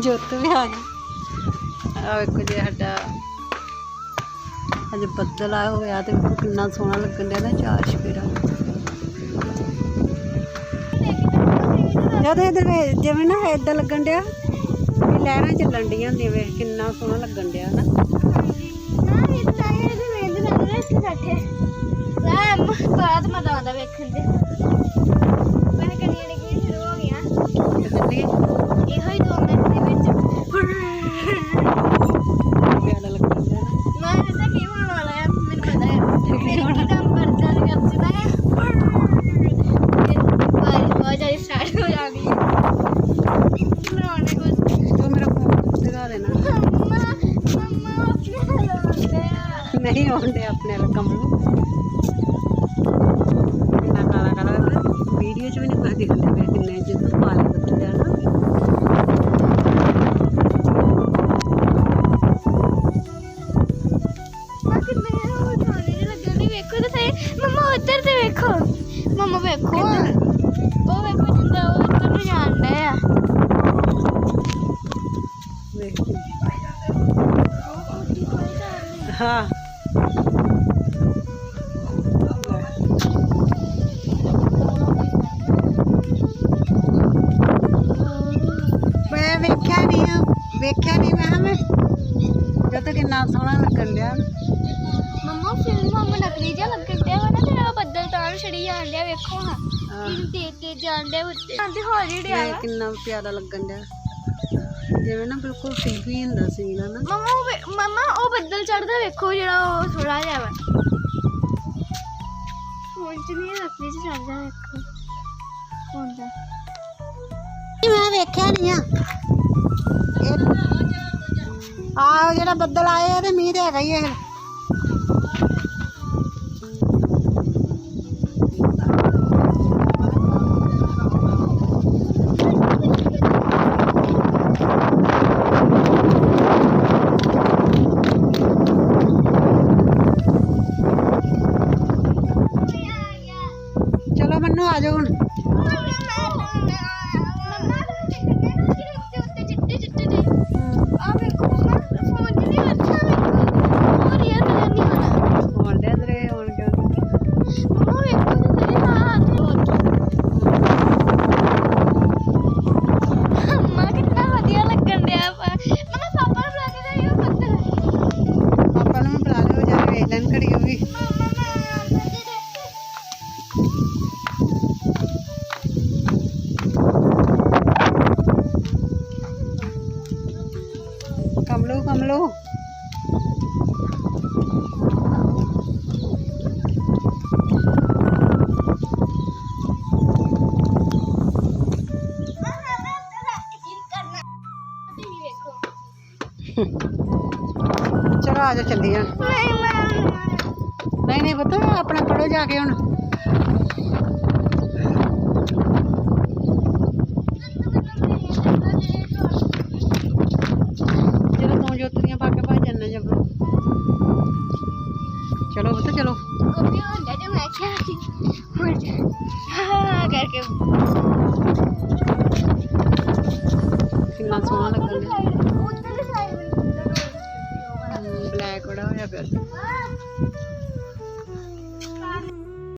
ਜੋਤ ਵੀ ਆ ਗਿਆ ਆ ਵੇਖੋ ਜੀ ਸਾਡਾ ਅਜੇ ਬੱਦਲ ਆਇਆ ਹੋਇਆ ਤੇ ਕਿੰਨਾ ਸੋਹਣਾ ਲੱਗਣ ਡਿਆ ਨਾ ਚਾਰ ਸ਼ਪੇਰਾ ਜਦ ਇਧਰ ਜਿਵੇਂ ਨਾ ਇਦਾਂ ਲੱਗਣ ਡਿਆ ਵੀ ਲਹਿਰਾਂ ਚੱਲਣ ਡੀਆਂ ਹੁੰਦੀਆਂ ਵੇਖ ਕਿੰਨਾ ਸੋਹਣਾ ਲੱਗਣ ਡਿਆ ਨਾ ਬਾਅਦ ਮਜ਼ਾ ਆਉਂਦਾ ਵੇਖਣ ਦੇ ਮੈਂ ਕੰਨੀਆਂ ਲੱਗੀਆਂ ਸ਼ੁਰੂ ਹੋ ਗਈਆਂ ਤੇ ਚੱਲੀਏ ਇਹੋ ਹੀ 2 ਮਿੰਟ ਦੇ ਵਿੱਚ ਪਿਆਰਾ ਲੱਗਣ ਡਿਆ ਨਾ ਮੈਂ ਦੱਸਾਂ ਕੀ ਹੋਣ ਵਾਲਾ ਹੈ ਮੈਨੂੰ ਪਤਾ ਹੈ ਮੇਰੇ ਕੀ ਕੰਮ ਕਰਦਾ ਕਰ ਚੁੱਕਾ ਹੈ ਬਾਰਿਸ਼ ਬਹੁਤ ਜ਼ਿਆਦਾ ਸਟਾਰਟ ਹੋ ਜਾਣੀ ਹੈ ਬਣਾਉਣੇ ਕੁਝ ਤੂੰ ਮੇਰਾ ਫੋਨ ਦਿਖਾ ਦੇਣਾ ਮੰਮਾ ਮੰਮਾ ਆਪਣੇ ਲਾਉਂਦੇ ਆ ਨਹੀਂ ਆਉਂਦੇ ਆਪਣੇ ਵਾਲਾ ਕੰਮ ਨੂੰ। ਕਿੰਨਾ ਕਾਲਾ ਕਾਲਾ ਵੀਡੀਓ 'ਚ ਵੀ ਨਹੀਂ ਪਤਾ ਦਿਖਦੇ ਪਏ ਕਿੰਨੇ ਜਿੱਦ ਕਾਲੇ ਬੱਦਲ ਆ ਨਾ। ਮੰਮਾ ਉੱਧਰ ਤੇ ਵੇਖੋ। ਮੰਮਾ ਵੇਖੋ। ਉਹ ਵੇਖੋ ਜਿੰਦਾ ਉਹ ਉੱਧਰ ਨੂੰ ਡਿਆ ਆ। ਵੇਖ। ਹਾਂ। ਵੇਖਿਆ ਨਹੀਂ ਮੈਂ ਮੈਂ ਜਦ ਕਿੰਨਾ ਸੋਹਣਾ ਲੱਗਣ ਡਿਆ। ਮੰਮਾ ਫਿਲਮ ਮੰਮਾ ਨਕਲੀ ਜਿਹਾ ਲੱਗਣ ਡਿਆ ਵਾ ਨਾ ਤੇਰਾ ਬੱਦਲ ਤਾਂ ਛੜੀ ਜਾਣ ਡਿਆ ਵੇਖੋ ਹਾਂ। ਆਹ, ਇਹਨੂੰ ਦੇਖ ਕੇ ਜਾਣ ਡਿਆ ਉੱਤੇ ਆਂਦੇ ਹੌਲੀ ਡਿਆ ਵਾ। ਕਿੰਨਾ ਪਿਆਰਾ ਲੱਗਣ ਡਿਆ। ਜਿਵੇਂ ਨਾ ਬਿਲਕੁਲ ਟੀਵੀ ਹੁੰਦਾ ਸੀ ਨਾ। ਮਮਾ ਮਮਾ ਉਹ ਬੱਦਲ ਚੜਦਾ ਵੇਖੋ ਜਿਹੜਾ ਉਹ ਥੋੜਾ ਜਿਹਾ ਵਾ। ਫੋਨ ਚ ਨਹੀਂ ਨਕਲੀ ਚ ਚੜਦਾ ਵੇਖੋ। ਫੋਨ ਦਾ ਮੈਂ ਵੇਖਿਆ ਨਹੀਂ ਆ। ਆ ਜਿਹੜਾ ਬੱਦਲ ਆਏ ਆ ਤੇ ਮੀਂਹ ਤੇ ਹੈਗਾ ਹੀ ਇਹ। ਚਲੋ ਮੰਨੂ ਆ ਜਾਓ ਹੁਣ। ਕਮਲੂ ਕਮਲੂ ਚਲੋ ਆ ਜਾ ਚੱਲੀਏ ਹੁਣ ਨਹੀਂ ਨਹੀਂ ਪਤਾ ਆਪਣਾ ਪੜੋ ਜਾ ਕੇ ਹੁਣ। ਹਾਂ ਕਰਕੇ ਕਿੰਨਾ ਸੋਹਣਾ ਲੱਗਣ ਡਿਆ। ਬਲੈਕ ਬੜਾ ਹੋਇਆ ਪਿਆ ਸੀ।